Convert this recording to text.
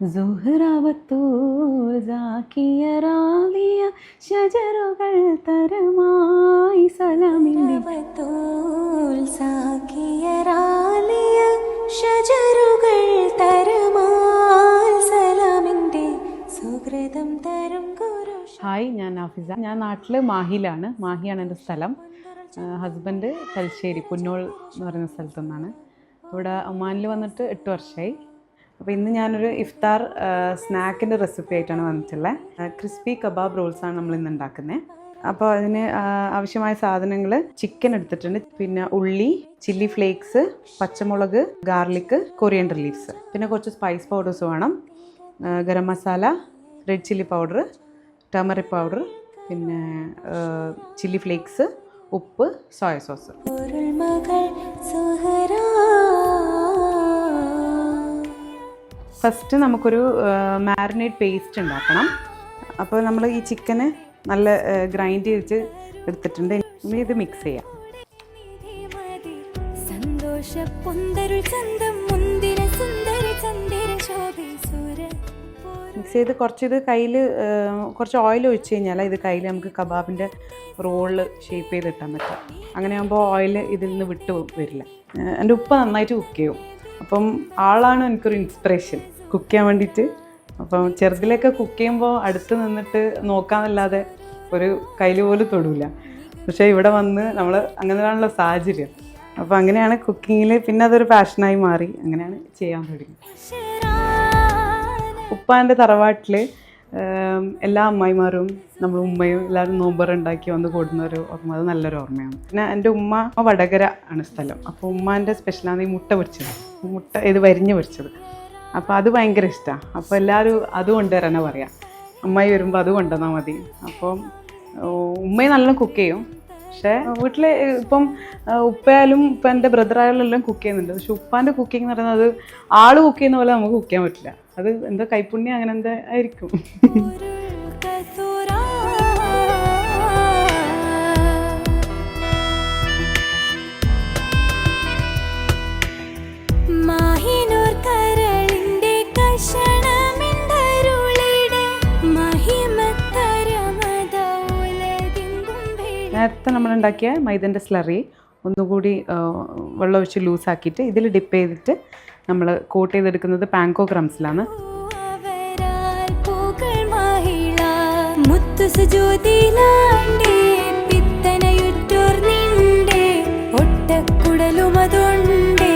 സുഹ്റാവത്തൂർ ജാക്കിയറാലിയ ഷജറുകൾ തരമായി അവതൂൽ സാക്കിയറാലിയ ഷജറുകൾ തരമായി സലാമിന്റെ സുഹൃതം തരും ഗുരു ഹായ് ഞാൻ ആഫിസ ഞാൻ നാട്ടിൽ മാഹിയിലാണ്. മാഹിയാണ് എന്റെ സ്ഥലം. ഹസ്ബൻഡ് തലശ്ശേരി പുന്നോൾ എന്ന് പറയുന്ന സ്ഥലത്തു നിന്നാണ്. ഇവിടെ ഒമാനിൽ വന്നിട്ട് എട്ട് വർഷമായി അപ്പോൾ ഇന്ന് ഞാനൊരു ഇഫ്താർ സ്നാക്കിന്റെ റെസിപ്പി ആയിട്ടാണ് വന്നിട്ടുള്ളത്. ക്രിസ്പി കബാബ് റോൾസാണ് നമ്മൾ ഇന്ന് ഉണ്ടാക്കുന്നത്. അപ്പോൾ അതിന് ആവശ്യമായ സാധനങ്ങൾ ചിക്കൻ എടുത്തിട്ടുണ്ട്. പിന്നെ ഉള്ളി ചില്ലി ഫ്ലേക്സ് പച്ചമുളക് ഗാർലിക്ക് കൊറിയൻഡർ ലീവ്സ്. പിന്നെ കുറച്ച് സ്പൈസ് പൗഡേഴ്സ് വേണം. Garam masala red chilli powder turmeric powder പിന്നെ ചില്ലി ഫ്ലേക്സ് ഉപ്പ് സോയ സോസ്. ഫസ്റ്റ് നമുക്കൊരു മാരിനേറ്റ് പേസ്റ്റ് ഉണ്ടാക്കണം. അപ്പോൾ നമ്മൾ ഈ ചിക്കന് നല്ല ഗ്രൈൻഡ് ചെയ്ത് എടുത്തിട്ടുണ്ട്. ഇനി ഇത് മിക്സ് ചെയ്യാം. മിക്സ് ചെയ്ത് കുറച്ച് ഇത് കയ്യിൽ കുറച്ച് ഓയിൽ ഒഴിച്ച് കഴിഞ്ഞാൽ ഇത് കയ്യിൽ നമുക്ക് കബാബിന്റെ റോൾ ഷേപ്പ് ചെയ്ത് ഇട്ടാൻ പറ്റും. അങ്ങനെ ആകുമ്പോൾ ഓയിൽ ഇതിൽ നിന്ന് വിട്ട് വരില്ല. എന്റെ ഉപ്പ നന്നായിട്ട് കുക്ക് ചെയ്യും. അപ്പം ആളാണ് എനിക്കൊരു ഇൻസ്പിറേഷൻ കുക്ക് ചെയ്യാൻ വേണ്ടിയിട്ട്. അപ്പം ചെറുതിലൊക്കെ കുക്ക് ചെയ്യുമ്പോൾ അടുത്ത് നിന്നിട്ട് നോക്കാമെന്നല്ലാതെ ഒരു കയ്യിൽ പോലും തൊടില്ല പക്ഷേ ഇവിടെ വന്ന് നമ്മൾ അങ്ങനെയാണുള്ള സാഹചര്യം. അപ്പോൾ അങ്ങനെയാണ് കുക്കിങ്ങിൽ പിന്നെ അതൊരു പാഷനായി മാറി. അങ്ങനെയാണ് ചെയ്യാൻ തുടങ്ങി ഉപ്പാന്റെ തറവാട്ടിൽ എല്ലാ അമ്മായിമാരും നമ്മൾ ഉമ്മയും എല്ലാവരും നോമ്പർ ഉണ്ടാക്കി വന്ന് കൂടുന്ന ഒരു ഓർമ്മ. അത് നല്ലൊരു ഓർമ്മയാണ്. പിന്നെ എന്റെ ഉമ്മ വടകര ആണ് സ്ഥലം. അപ്പോൾ ഉമ്മാന്റെ സ്പെഷ്യലാണ് ഈ മുട്ട പൊരിച്ചത്. മുട്ട ഇത് വരിഞ്ഞ് പൊരിച്ചത്. അപ്പോൾ അത് ഭയങ്കര ഇഷ്ടമാണ് അപ്പോൾ എല്ലാവരും അത് കൊണ്ടുവരാനാണ് പറയാം. അമ്മായി വരുമ്പോൾ അത് കൊണ്ടുവന്നാൽ മതി. അപ്പം ഉമ്മയും നല്ല കുക്ക് ചെയ്യും. പക്ഷേ വീട്ടിൽ ഇപ്പം ഉപ്പയാലും ഇപ്പം എന്റെ ബ്രദറായാലും എല്ലാം കുക്ക് ചെയ്യുന്നുണ്ട്. പക്ഷെ ഉപ്പാന്റെ കുക്കിംഗ് എന്ന് പറയുന്നത് ആൾ കുക്ക് ചെയ്യുന്ന പോലെ നമുക്ക് കുക്ക് ചെയ്യാൻ പറ്റില്ല. അത് എന്താ കൈപ്പുണ്യം അങ്ങനെ എന്താ ആയിരിക്കും. മാഹിനൂർ നേരത്തെ നമ്മൾ ഉണ്ടാക്കിയ മൈദന്റെ സ്ലറി ഒന്നുകൂടി വെള്ളമൊഴിച്ച് ലൂസാക്കിയിട്ട് ഇതിൽ ഡിപ്പ് ചെയ്തിട്ട് നമ്മൾ കോട്ട് ചെയ്തെടുക്കുന്നത് പാങ്കോ ക്രംസിലാണ് ഒട്ടക്കുടലുമതൊണ്ടേ